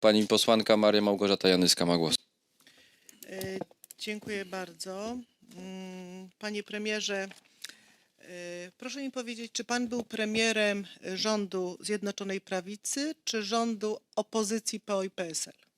Pani posłanka Maria Małgorzata Janyska ma głos. E, Dziękuję bardzo. Mm, Panie premierze, e, proszę mi powiedzieć, czy pan był premierem rządu Zjednoczonej Prawicy, czy rządu opozycji PO i PSL?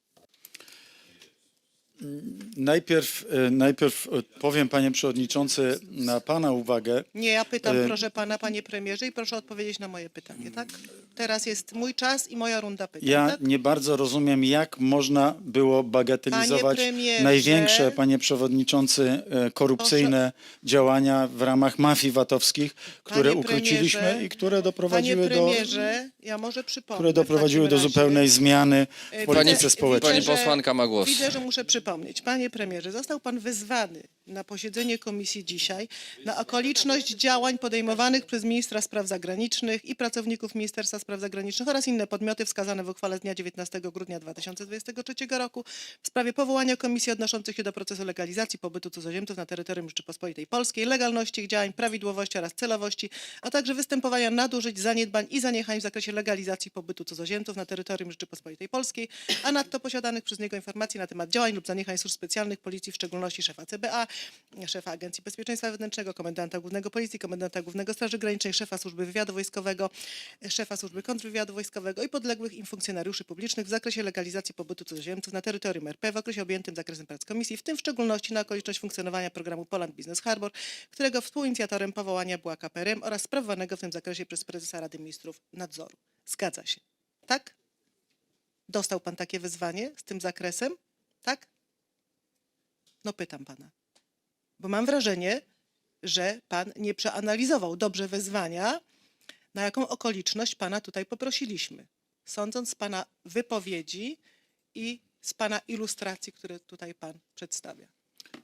Najpierw, e, najpierw powiem, panie przewodniczący, na pana uwagę. Nie, ja pytam, E, proszę pana, panie premierze, i proszę odpowiedzieć na moje pytanie, tak? Teraz jest mój czas i moja runda pytań. Ja tak? nie bardzo rozumiem, jak można było bagatelizować Panie największe, panie przewodniczący, e, korupcyjne działania w ramach mafii VAT-owskich, które Panie ukróciliśmy i które Panie doprowadziły do, premierze, ja może przypomnę. które w doprowadziły do razie. zupełnej zmiany E, w polityce widzę- społecznej. Pani że- posłanka ma głos. Widzę, że muszę przypomnieć. Panie premierze, został pan wezwany na posiedzenie komisji dzisiaj na okoliczność działań podejmowanych przez ministra spraw zagranicznych i pracowników Ministerstwa Spraw Zagranicznych oraz inne podmioty wskazane w uchwale z dnia 19 grudnia 2023 roku w sprawie powołania komisji odnoszących się do procesu legalizacji pobytu cudzoziemców na terytorium Rzeczypospolitej Polskiej, legalności ich działań, prawidłowości oraz celowości, a także występowania nadużyć, zaniedbań i zaniechań w zakresie legalizacji pobytu cudzoziemców na terytorium Rzeczypospolitej Polskiej, a nadto posiadanych przez niego informacji na temat działań lub zaniechań służb specjalnych Policji, w szczególności szefa CBA, szefa Agencji Bezpieczeństwa Wewnętrznego, komendanta głównego Policji, komendanta głównego Straży Granicznej, szefa Służby Wywiadu Wojskowego, szefa Służby Kontrwywiadu Wojskowego i podległych im funkcjonariuszy publicznych w zakresie legalizacji pobytu cudzoziemców na terytorium RP w okresie objętym zakresem prac komisji, w tym w szczególności na okoliczność funkcjonowania programu Poland Business Harbor, którego współinicjatorem powołania była KPRM oraz sprawowanego w tym zakresie przez prezesa Rady Ministrów nadzoru. Zgadza się. Tak? Dostał pan takie wezwanie z tym zakresem? Tak? No pytam pana. Bo mam wrażenie, że pan nie przeanalizował dobrze wezwania, na jaką okoliczność pana tutaj poprosiliśmy. Sądząc z pana wypowiedzi i z pana ilustracji, które tutaj pan przedstawia.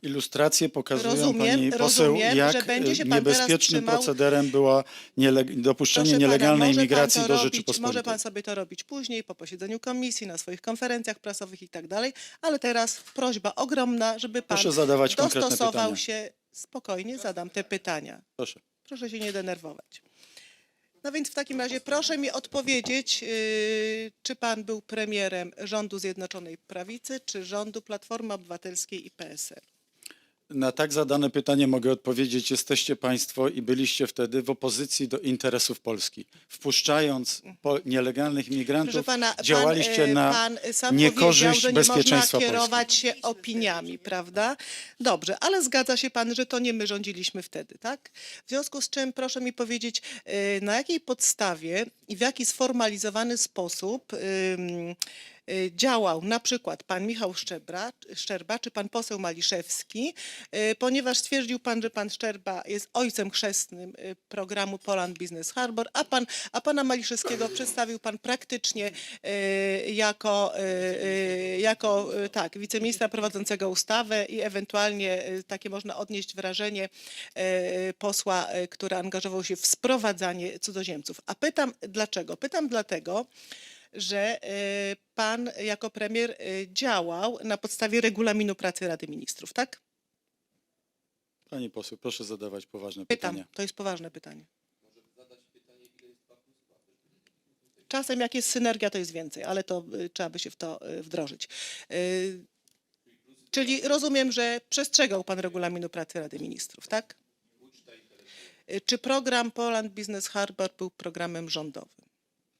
Ilustracje pokazują, Rozumiem, pani poseł, rozumiem, jak pan niebezpiecznym procederem było niele- dopuszczenie Proszę nielegalnej pana, imigracji do robić, Rzeczypospolitej. Może pan sobie to robić później, po posiedzeniu komisji, na swoich konferencjach prasowych i tak dalej, ale teraz prośba ogromna, żeby pan Proszę zadawać dostosował się. Spokojnie zadam te pytania. Proszę. Proszę się nie denerwować. No więc w takim razie proszę mi odpowiedzieć, yy, czy pan był premierem rządu Zjednoczonej Prawicy, czy rządu Platformy Obywatelskiej i PSL? Na tak zadane pytanie mogę odpowiedzieć. Jesteście Państwo i byliście wtedy w opozycji do interesów Polski. Wpuszczając po nielegalnych imigrantów, Proszę pana, działaliście pan, e, na pan sam niekorzyść że nie bezpieczeństwa można Polski. kierować się opiniami, prawda? Dobrze, ale zgadza się pan, że to nie my rządziliśmy wtedy, tak? W związku z czym proszę mi powiedzieć, e, na jakiej podstawie i w jaki sformalizowany sposób ym, y, działał na przykład pan Michał Szczebra, Szczerba czy pan poseł Maliszewski, y, ponieważ stwierdził pan, że pan Szczerba jest ojcem chrzestnym y, programu Poland Business Harbor, a, pan, a pana Maliszewskiego przedstawił pan praktycznie y, jako, y, y, jako y, tak, wiceministra prowadzącego ustawę i ewentualnie y, takie można odnieść wrażenie y, posła, y, który angażował się w sprowadzanie cudzoziemców. A pytam dlaczego? Pytam dlatego, że y, pan jako premier y, działał na podstawie regulaminu pracy Rady Ministrów, tak? Pani poseł, proszę zadawać poważne Pytam, pytania. to jest poważne pytanie. Czasem jak jest synergia, to jest więcej, ale to y, trzeba by się w to y, wdrożyć. Y, Czyli rozumiem, że przestrzegał pan regulaminu pracy Rady Ministrów, tak? Y, Czy program Poland Business Harbor był programem rządowym?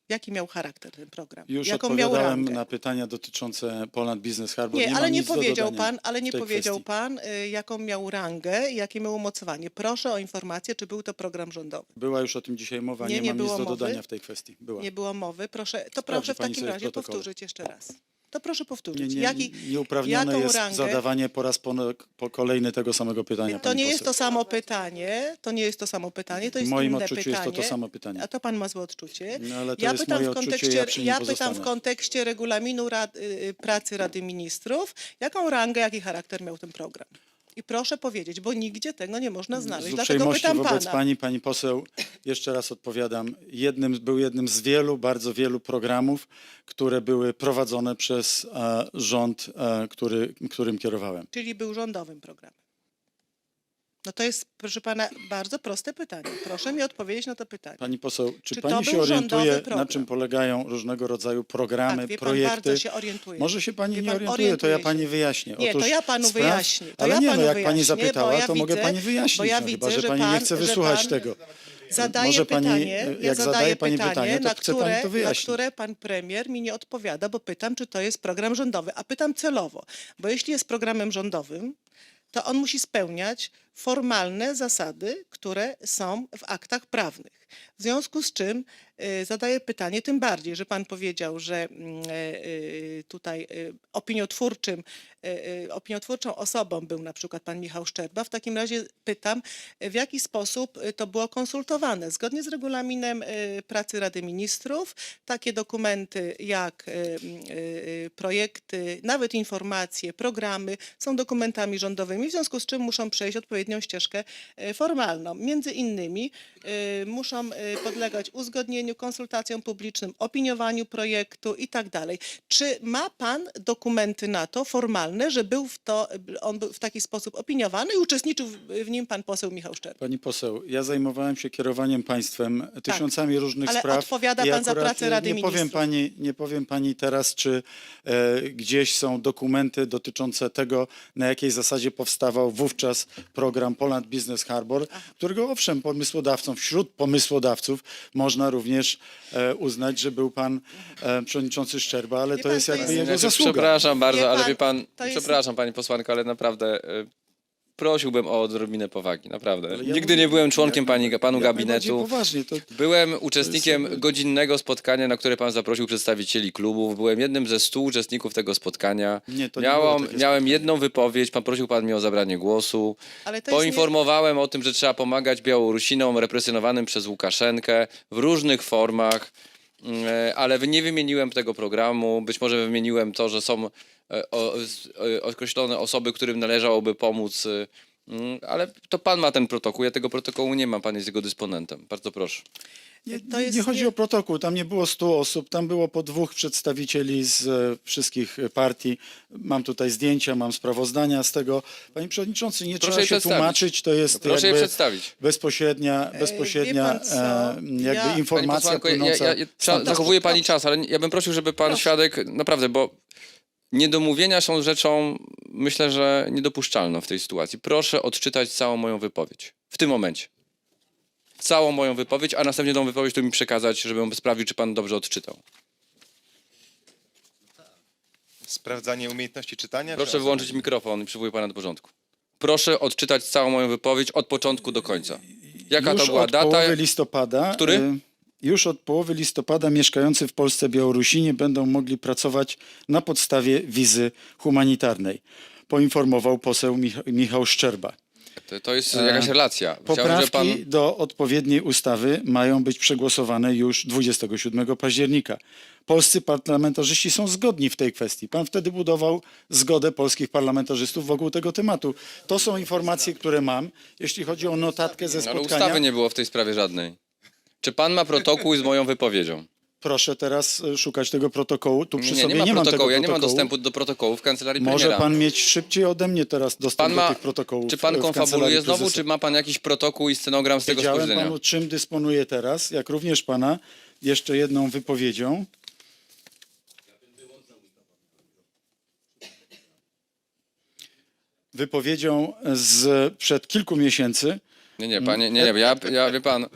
Jaki miał charakter ten program? Już Jaką odpowiadałem na pytania dotyczące Poland Business Harbor. Nie, mam ale nie nic powiedział pan, ale nie powiedział kwestii. pan, y, jaką miał rangę i jakie miał umocowanie. Proszę o informację, czy był to program rządowy. Była już o tym dzisiaj mowa, Nie, nie, nie mam nic było do mowy. dodania w tej kwestii. Była. Nie było mowy. Proszę, to Sprawdzi proszę w pani takim sobie w razie protokole. powtórzyć jeszcze raz. To proszę powtórzyć. Nie, nie, Jaki, nieuprawnione jaką jest rangę? zadawanie po raz po, po kolejny tego samego pytania. to nie jest poseł. to samo pytanie, to nie jest to samo pytanie, to W jest moim inne odczuciu pytanie. jest to to samo pytanie. A to pan ma złe odczucie. No, ale to ja jest pytam moje w odczucie, kontekście, ja przy nim ja pytam w kontekście regulaminu rad, y, pracy Rady Ministrów, jaką rangę, jaki charakter miał ten program. I proszę powiedzieć, bo nigdzie tego nie można znaleźć. Z Dlatego uprzejmości pytam wobec pana. pani, pani poseł, jeszcze raz odpowiadam. Jednym, był jednym z wielu, bardzo wielu programów, które były prowadzone przez e, rząd, e, który, którym kierowałem. Czyli był rządowym programem. No to jest, proszę pana, bardzo proste pytanie. Proszę mi odpowiedzieć na to pytanie. Pani poseł, czy, Czy pani się orientuje, na czym polegają różnego rodzaju programy, Tak, wie pan, projekty? bardzo się orientuję. Może się pani Wie nie pan, orientuje, to ja pani wyjaśnię. Nie, to Otóż ja panu spraw- wyjaśnię. To Ale ja nie, no jak pani wyjaśnię, zapytała, bo ja to mogę widzę- pani wyjaśnić. bo ja no, widzę, chyba, że, że pani pan- nie chce wysłuchać pan- tego. Zadaję Może pani, pytanie, ja jak zadaję pani pytanie, pytanie, to na, pani które, na które pan premier mi nie odpowiada, bo pytam, czy to jest program rządowy. A pytam celowo, bo jeśli jest programem rządowym, to on musi spełniać formalne zasady, które są w aktach prawnych. W związku z czym y, zadaję pytanie, tym bardziej, że pan powiedział, że mm, y, y, tutaj opiniotwórczym, opiniotwórczą osobą był na przykład pan Michał Szczerba. W takim razie pytam, w jaki sposób to było konsultowane? Zgodnie z regulaminem pracy Rady Ministrów, takie dokumenty jak projekty, nawet informacje, programy są dokumentami rządowymi, w związku z czym muszą przejść odpowiednią ścieżkę y, formalną. Między innymi y, muszą y, podlegać uzgodnieniu, konsultacjom publicznym, opiniowaniu projektu i tak dalej. Czy ma pan dokumenty na to formalne, że był w to, on był w taki sposób opiniowany i uczestniczył w, nim pan poseł Michał Szczerba? Pani poseł, ja zajmowałem się kierowaniem państwem tysiącami różnych Tak. ale spraw. odpowiada i pan za pracę e, Rady nie powiem Ministrów. pani, Nie powiem pani teraz, czy e, gdzieś są dokumenty dotyczące tego, na jakiej zasadzie powstawał wówczas program Poland Business Harbor, którego owszem, pomysłodawcą, wśród pomysłodawców można również e, uznać, że był pan e, przewodniczący Szczerba, ale Wie to pan, jest to jakby jest- jego zasługa. Przepraszam bardzo, Wie ale pan, wie pan, to jest- przepraszam pani posłanko, ale naprawdę y, prosiłbym o odrobinę powagi, naprawdę. Ja Nigdy mówię- nie byłem członkiem jak- pani, panu najbardziej gabinetu. Poważnie, to Byłem uczestnikiem godzinnego spotkania, na które pan zaprosił przedstawicieli klubów. Byłem jednym ze stu uczestników tego spotkania. Nie, to nie Miałam, takie miałem spotkanie. jedną wypowiedź, pan prosił pan mnie o zabranie głosu. Jest nie- Poinformowałem o tym, że trzeba pomagać Białorusinom represjonowanym przez Łukaszenkę w różnych formach, ale nie wymieniłem tego programu. Być może wymieniłem to, że są e, e, określone osoby, którym należałoby pomóc, e, mm, ale to pan ma ten protokół. Ja tego protokołu nie mam, pan jest jego dysponentem. Bardzo proszę. Nie, To jest nie chodzi nie- o protokół, tam nie było 100 osób, tam było po dwóch przedstawicieli z e, wszystkich e, partii. Mam tutaj zdjęcia, mam sprawozdania z tego. Panie Przewodniczący, nie Proszę trzeba je się przedstawić. tłumaczyć, to jest Proszę je jakby przedstawić. bezpośrednia, wie bezpośrednia pan co? e, jakby Ja- Pani informacja Pani posłanko, ja, płynąca ja, ja, zachowuje pani czas, ale ja bym prosił, żeby pan świadek, naprawdę, bo niedomówienia są rzeczą, myślę, że niedopuszczalną w tej sytuacji. Proszę odczytać całą moją wypowiedź. W tym momencie. Całą moją wypowiedź, a następnie tą wypowiedź tu mi przekazać, żebym sprawdził, czy pan dobrze odczytał. Sprawdzanie umiejętności czytania? Proszę czy- wyłączyć mikrofon i przywołuję pana do porządku. Proszę odczytać całą moją wypowiedź od początku do końca. Jaka Już to była od data? połowy listopada. Który? e, Już od połowy listopada mieszkający w Polsce Białorusini będą mogli pracować na podstawie wizy humanitarnej. Poinformował poseł Mich- Michał Szczerba. To, to jest jakaś relacja. Chciałbym, Poprawki pan... do odpowiedniej ustawy mają być przegłosowane już 27 października. Polscy parlamentarzyści są zgodni w tej kwestii. Pan wtedy budował zgodę polskich parlamentarzystów wokół tego tematu. To są informacje, które mam. Jeśli chodzi o notatkę ze No, Ale spotkania, ustawy nie było w tej sprawie żadnej. Czy pan ma protokół z moją wypowiedzią? Proszę teraz e, szukać tego protokołu. Tu przy Nie, sobie nie ma nie mam tego protokołu. Ja nie mam dostępu do protokołu w kancelarii Może premiera. pan mieć szybciej ode mnie teraz dostęp Pan ma, do tych protokołów. czy pan konfabuluje znowu, czy ma pan jakiś protokół i scenogram z tego Powiedziałem spojrzenia? panu, czym dysponuję teraz, jak również pana jeszcze jedną wypowiedzią. Wypowiedzią z przed kilku miesięcy. Nie, nie, panie, nie, nie, ja, ja, wie pan,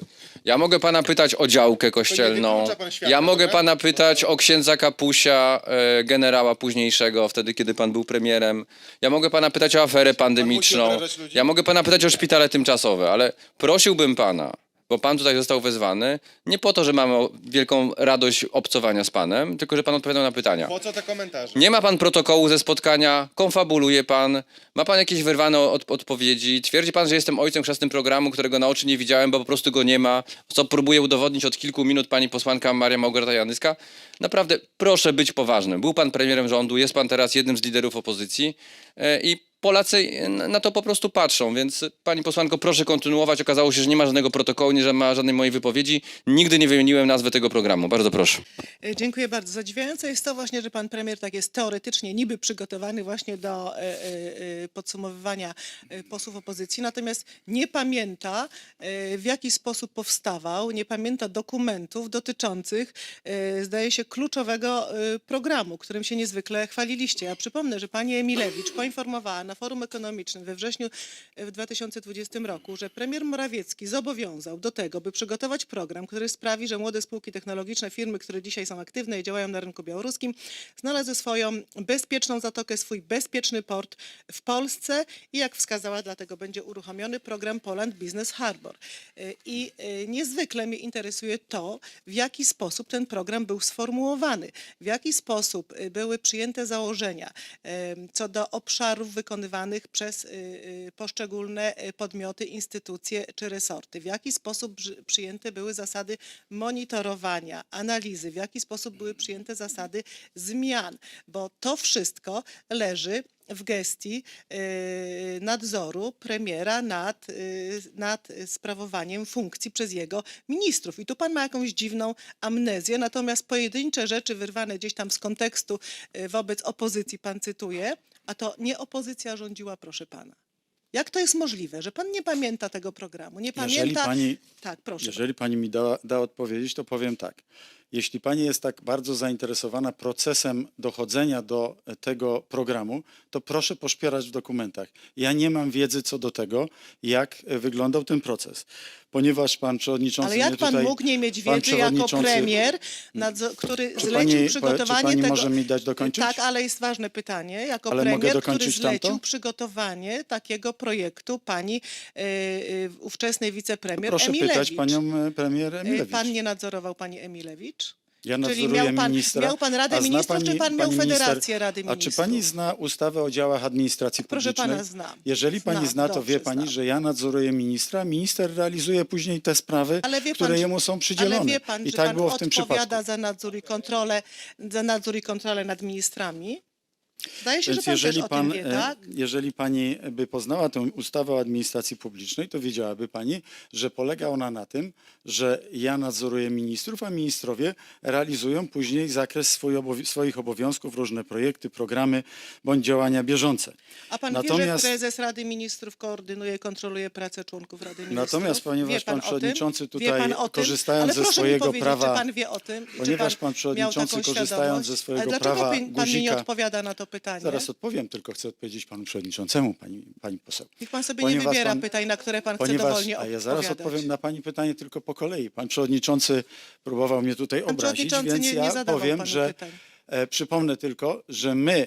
ja mogę pana pytać o działkę kościelną, wyklucza pan świata, ja mogę dobra? pana pytać o księdza Kapusia, e, generała późniejszego, wtedy kiedy pan był premierem, ja mogę pana pytać o aferę pandemiczną, obrażać ludzi? ja mogę pana pytać o szpitale tymczasowe, ale prosiłbym pana, bo pan tutaj został wezwany, nie po to, że mamy wielką radość obcowania z panem, tylko że pan odpowiadał na pytania. Po co te komentarze? Nie ma pan protokołu ze spotkania, konfabuluje pan, ma pan jakieś wyrwane od, odpowiedzi, twierdzi pan, że jestem ojcem chrzestnym programu, którego na oczy nie widziałem, bo po prostu go nie ma, co próbuje udowodnić od kilku minut pani posłanka Maria Małgorzata Janyska. Naprawdę, proszę być poważnym. Był pan premierem rządu, jest pan teraz jednym z liderów opozycji e, i Polacy na to po prostu patrzą, więc pani posłanko, proszę kontynuować. Okazało się, że nie ma żadnego protokołu, nie ma żadnej mojej wypowiedzi. Nigdy nie wymieniłem nazwy tego programu. Bardzo proszę. E, Dziękuję bardzo. Zadziwiające jest to właśnie, że pan premier tak jest teoretycznie niby przygotowany właśnie do e, e, podsumowywania posłów opozycji, natomiast nie pamięta w jaki sposób powstawał, nie pamięta dokumentów dotyczących, zdaje się, kluczowego programu, którym się niezwykle chwaliliście. Ja przypomnę, że pani Emilewicz poinformowała na forum ekonomicznym we wrześniu e, w 2020 roku, że premier Morawiecki zobowiązał do tego, by przygotować program, który sprawi, że młode spółki technologiczne, firmy, które dzisiaj są aktywne i działają na rynku białoruskim, znalazły swoją bezpieczną zatokę, swój bezpieczny port w Polsce i jak wskazała, dlatego będzie uruchomiony program Poland Business Harbor. Y, I y, niezwykle mnie interesuje to, w jaki sposób ten program był sformułowany, w jaki sposób były przyjęte założenia co do obszarów wykonywanych przez y, y, poszczególne y, podmioty, instytucje czy resorty, w jaki sposób przyjęte były zasady monitorowania, analizy, w jaki sposób były przyjęte zasady zmian, bo to wszystko leży w gestii nadzoru premiera nad, nad sprawowaniem funkcji przez jego ministrów. I tu pan ma jakąś dziwną amnezję, natomiast pojedyncze rzeczy wyrwane gdzieś tam z kontekstu wobec opozycji pan cytuje, a to nie opozycja rządziła, proszę pana. Jak to jest możliwe, że pan nie pamięta tego programu? Nie Jeżeli pamięta. pani, Tak, proszę. jeżeli pani mi da, da odpowiedzieć, to powiem tak. Jeśli pani jest tak bardzo zainteresowana procesem dochodzenia do e, tego programu, to proszę poszpierać w dokumentach. Ja nie mam wiedzy co do tego, jak e, wyglądał ten proces. Ponieważ pan przewodniczący Ale jak pan tutaj, mógł nie mieć wiedzy jako przewodniczący- premier, nadzo- który Czy zlecił pani- przygotowanie pani tego... może mi dać dokończyć? Tak, ale jest ważne pytanie. Jako Ale premier, który dokończyć tamto? zlecił przygotowanie takiego projektu pani y, y, ówczesnej wicepremier Proszę Emilewicz. pytać panią premier Emilewicz. Pan nie nadzorował pani Emilewicz? Ja Czyli nadzoruję miał pan- ministra. miał pan Radę a zna Ministrów, czy pan miał pani minister- Federację Rady A czy Ministrów? pani zna ustawę o działach administracji Proszę publicznej? pana, znam. Jeżeli pani Znam, zna, to dobrze wie pani, znam. że ja nadzoruję ministra, minister realizuje później te sprawy, Ale wie które jemu są przydzielone. Ale wie pan, I że tak pan było w tym odpowiada przypadku. za nadzór i kontrolę, za nadzór i kontrolę nad ministrami? Zdaje się, Więc że pan jeżeli, też o pan, tym wie, e, tak? jeżeli pani by poznała tę ustawę o administracji publicznej, to wiedziałaby pani, że polega ona na tym, że ja nadzoruję ministrów, a ministrowie realizują później zakres swoich obowiązków, różne projekty, programy bądź działania bieżące. A pan wie, Natomiast- że prezes Rady Ministrów koordynuje, kontroluje pracę członków Rady Ministrów? Natomiast ponieważ Wie pan pan o przewodniczący Wie tutaj, pan o korzystając ze swojego prawa- Czy pan wie o tym? Ponieważ pan przewodniczący, korzystając ze swojego Ale dlaczego prawa mi nie guzika- odpowiada na to pytanie? Zaraz odpowiem, tylko chcę odpowiedzieć panu przewodniczącemu, pani, pani poseł. Niech pan sobie Ponieważ nie wybiera pan- pytań, na które pan chce Ponieważ, dowolnie a ja zaraz odpowiadać. odpowiem na pani pytanie tylko po kolei. Pan przewodniczący próbował mnie tutaj Pan obrazić, więc nie- nie ja powiem, że pytań. e, przypomnę tylko, że my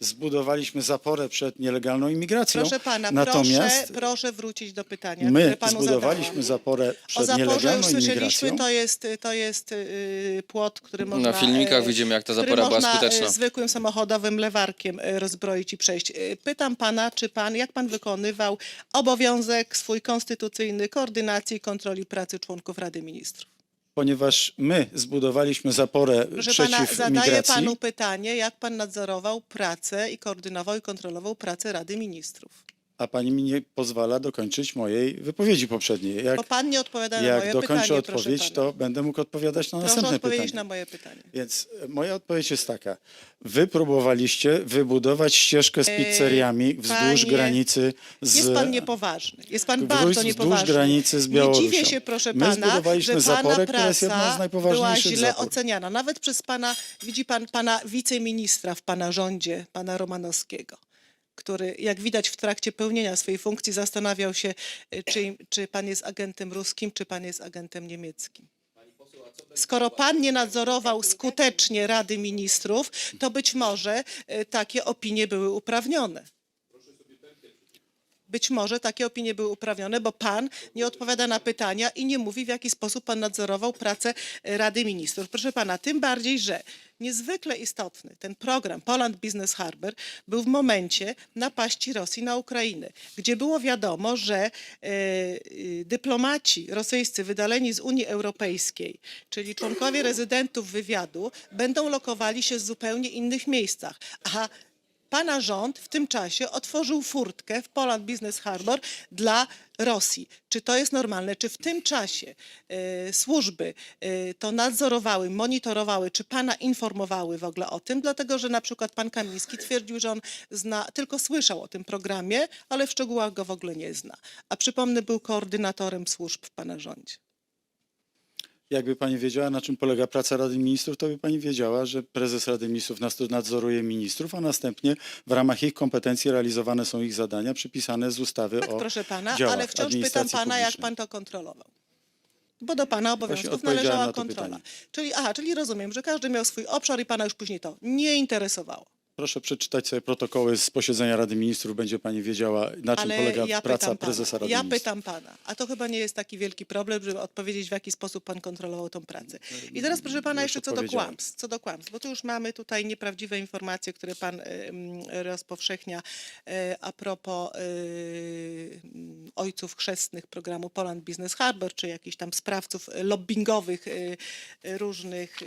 zbudowaliśmy zaporę przed nielegalną imigracją. Proszę pana, natomiast proszę, proszę wrócić do pytania, które my panu zbudowaliśmy zadałam. zaporę O przed zaporze już nielegalną słyszeliśmy, imigracją. to jest, to jest y, płot, który można... filmikach e, widzimy, jak ta który zapora była można, e, skuteczna. zwykłym samochodowym lewarkiem rozbroić i przejść. Pytam pana, czy pan, jak pan wykonywał obowiązek swój konstytucyjny koordynacji i kontroli pracy członków Rady Ministrów? Ponieważ my zbudowaliśmy zaporę Proszę przeciw pana, zadaję migracji. panu pytanie, jak pan nadzorował pracę i koordynował i kontrolował pracę Rady Ministrów? A pani mi nie pozwala dokończyć mojej wypowiedzi poprzedniej. Jak, Bo pan nie odpowiada na jak moje dokończę pytanie, proszę odpowiedź, pana. to będę mógł odpowiadać na Proszę następne odpowiedzieć pytanie. na moje pytanie. Więc e, moja odpowiedź jest taka. Wy próbowaliście wybudować ścieżkę z pizzeriami wzdłuż panie, granicy z... Jest pan niepoważny. Jest pan Wzdłuż- bardzo wzdłuż niepoważny. granicy z Nie Białorusią. dziwię się, proszę My pana, zbudowaliśmy że pana zaporę, która jest jedną z praca była najpoważniejszych źle zapór. oceniana. Nawet przez pana, widzi pan, pana wiceministra w pana rządzie, pana Romanowskiego który, jak widać w trakcie pełnienia swojej funkcji, zastanawiał się, y, czy, czy pan jest agentem ruskim, czy pan jest agentem niemieckim. Skoro pan nie nadzorował skutecznie Rady Ministrów, to być może y, takie opinie były uprawnione. Być może takie opinie były uprawnione, bo pan nie odpowiada na pytania i nie mówi, w jaki sposób pan nadzorował pracę e, Rady Ministrów. Proszę pana, tym bardziej, że niezwykle istotny ten program Poland Business Harbor był w momencie napaści Rosji na Ukrainę, gdzie było wiadomo, że e, y, dyplomaci rosyjscy wydaleni z Unii Europejskiej, czyli członkowie rezydentów wywiadu, będą lokowali się w zupełnie innych miejscach. A pana rząd w tym czasie otworzył furtkę w Poland Business Harbor dla Rosji. Czy to jest normalne? Czy w tym czasie e, służby e, to nadzorowały, monitorowały, czy pana informowały w ogóle o tym? Dlatego, że na przykład pan Kamiński twierdził, że on zna, tylko słyszał o tym programie, ale w szczegółach go w ogóle nie zna. A przypomnę, był koordynatorem służb w pana rządzie. Jakby pani wiedziała, na czym polega praca Rady Ministrów, to by pani wiedziała, że prezes Rady Ministrów nadzoruje ministrów, a następnie w ramach ich kompetencji realizowane są ich zadania przypisane z ustawy Tak, o proszę pana, działach ale wciąż pytam pana, jak publicznej. pan to kontrolował. Bo do pana obowiązków należała na kontrola. pytanie. Czyli, aha, czyli rozumiem, że każdy miał swój obszar i pana już później to nie interesowało. Proszę przeczytać sobie protokoły z posiedzenia Rady Ministrów, będzie pani wiedziała, na czym Ale polega ja praca pytam pana, prezesa Rady ja Ministrów. pytam pana, a to chyba nie jest taki wielki problem, żeby odpowiedzieć, w jaki sposób pan kontrolował tą pracę. I teraz, proszę pana, Już jeszcze co do odpowiedziałem. kłamstw, co do kłamstw, bo tu już mamy tutaj nieprawdziwe informacje, które pan rozpowszechnia e, a propos e, ojców chrzestnych programu Poland Business Harbor, czy jakichś tam sprawców lobbingowych e, różnych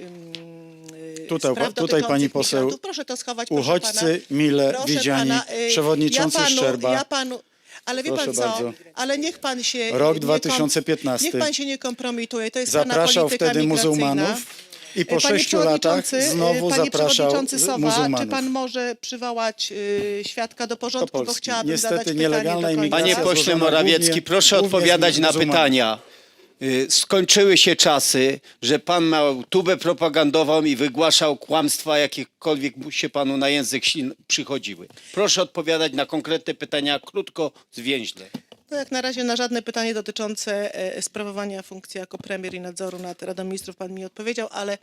Tutaj- spraw tutaj pani dotyczących poseł migrantów. Proszę to schować, proszę pana. Uchodźcy mile widziani, pana, y, przewodniczący ja panu, Szczerba. Ja panu, ale wie Proszę pan co, bardzo. ale niech pan się... Rok nie kom- 2015. Niech pan się nie kompromituje, to jest pana Zapraszał polityka wtedy migracyjna. muzułmanów i po Panie sześciu latach przewodniczący, znowu Panie zapraszał przewodniczący Sowa, muzułmanów. czy pan może przywołać y, świadka do porządku, bo Polski. chciałabym Niestety zadać nielegalna pytanie do końca. imigracja Panie pośle złożona Morawiecki, głównie- proszę głównie z odpowiadać na muzułmanów. pytania. Y, Skończyły się czasy, że pan miał tubę propagandową i wygłaszał kłamstwa, jakiekolwiek się panu na język przychodziły. Proszę odpowiadać na konkretne pytania krótko, zwięźle. No jak na razie na żadne pytanie dotyczące e, sprawowania funkcji jako premier i nadzoru nad Radą Ministrów pan mi odpowiedział, ale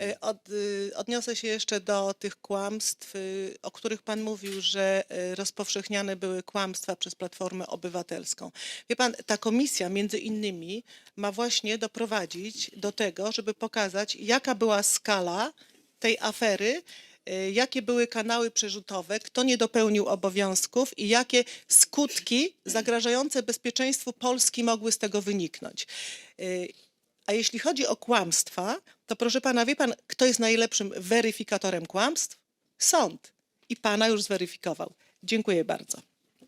e, od, y, odniosę się jeszcze do tych kłamstw, y, o których pan mówił, że e, rozpowszechniane były kłamstwa przez Platformę Obywatelską. Wie pan, ta komisja między innymi ma właśnie doprowadzić do tego, żeby pokazać, jaka była skala tej afery, jakie były kanały przerzutowe, kto nie dopełnił obowiązków i jakie skutki zagrażające bezpieczeństwu Polski mogły z tego wyniknąć. Y, A jeśli chodzi o kłamstwa, to proszę pana, wie pan, kto jest najlepszym weryfikatorem kłamstw? Sąd. I pana już zweryfikował. Dziękuję bardzo.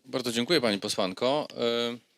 Bardzo dziękuję pani posłanko. Y,